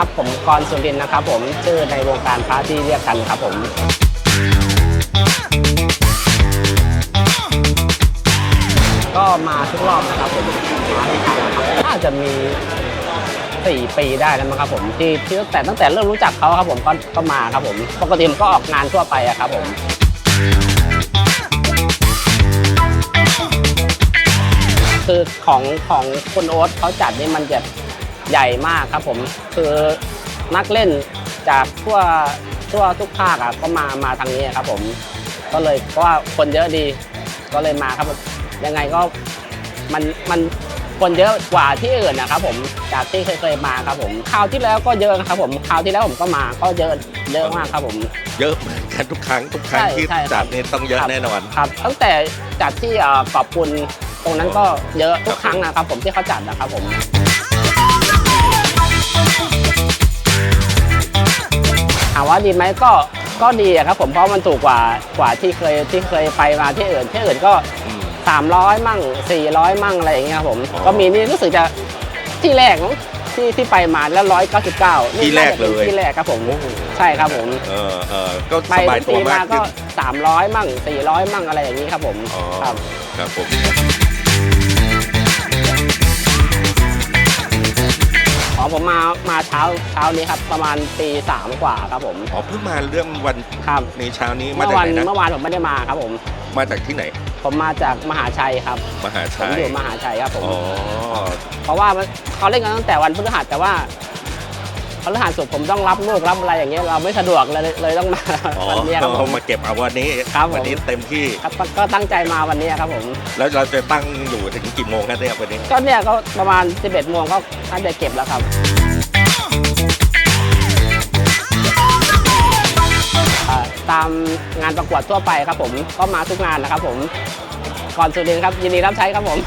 ครับ ผมกรสุรินนะครับ ผมชื่อในวงการพระที่เรียกกันครับผมก็มาทุกรอบนะครับผมมาทุกครั้งครับน่าจะมี 4 ปีได้แล้วมั้งครับผมที่ที่ตั้งแต่ตั้งแต่เริ่มรู้จักเขาครับผมก็ก็มาครับผมปกติผมก็ออกงานทั่วไปอะครับผมคือของของคุณโอ๊ตเขาจัดนี่มันจะ ใหญ่มากครับผมคือนักเล่นจากทั่วทั่วทุกภาคอะก็มามาทางนี้ครับผม ก็เลยเพราะว่าคนเยอะดีก็เลยมาครับยังไงก็มันมันคนเยอะกว่าที่อื่นนะครับผมจากที่เคยเคยมาครับผมคราวที่แล้วก็เยอะครับผมคราวที่แล้วผมก็มาก็เยอะเยอะมากครับผม เยอะเหมือนกันทุกครั้งทุกครั้งใช่ที่ใช่ครับ จัดนี่ต้องเยอะครับแน่นอน ครับตั้งแต่จัดที่เอ่อขอบคุณตรงนั้นก็เยอะทุกครั้งนะครับผมที่เขาจัดนะครับผมถ ว่าดีไหมก็ก็ดีอะครับผมเพราะมันถูกกว่ากว่าที่เคยที่เคยไปมาที่อื่นที่อื่นก็ อืม 300 มั่ง 400 มั่งอะไรอย่างเงี้ยครับผม อ๋อ ก็มีนี่รู้สึกจะที่แรกมั้งที่ที่ไปมาแล้ว 199ที่แรกเลยที่แรกครับผม ใช่ครับผม เออเออก็ไปสบายทุกตัวทีมามากก็ ขึ้น300 มั่ง 400 มั่งอะไรอย่างนี้ครับผมอ๋อครับ ครับผม มมามาเช้าเช้านี้ครับประมาณตีสามกว่าครับผมอ๋อเพิ่งมาเรื่องวันครับนี้เช้านี้มาเมื่อจากวันไหนนะเมื่อวานผมไม่ได้มาครับผม มาจากที่ไหน ผมมาจากมหาชัยครับมหาผชัมยอยู่มหาชัยครับผม อ๋อเพราะว่ามันเขาเล่นกันตั้งแต่วันพฤหัสแต่ว่า พฤหัสสุดผมต้องรับลูกรับอะไรอย่างเงี้ยเราไม่สะดวกเลยเลยต้องมาอ๋อวันนี้ครับผมมาเก็บเอาวันนี้ครับผมวันนี้เต็มที่ครับก็ตั้งใจมาวันนี้ครับผม แล้วเราจะตั้งอยู่ถึงกี่โมงครับเนี่ยวันนี้ก็เนี่ยก็ประมาณ 11โมงก็น่าจะเก็บแล้วครับอ่าตามงานประกวดทั่วไปครับผมก็มาทุกงานนะครับผมก่อนสุดเดนครับยินดีรับใช้ครับผม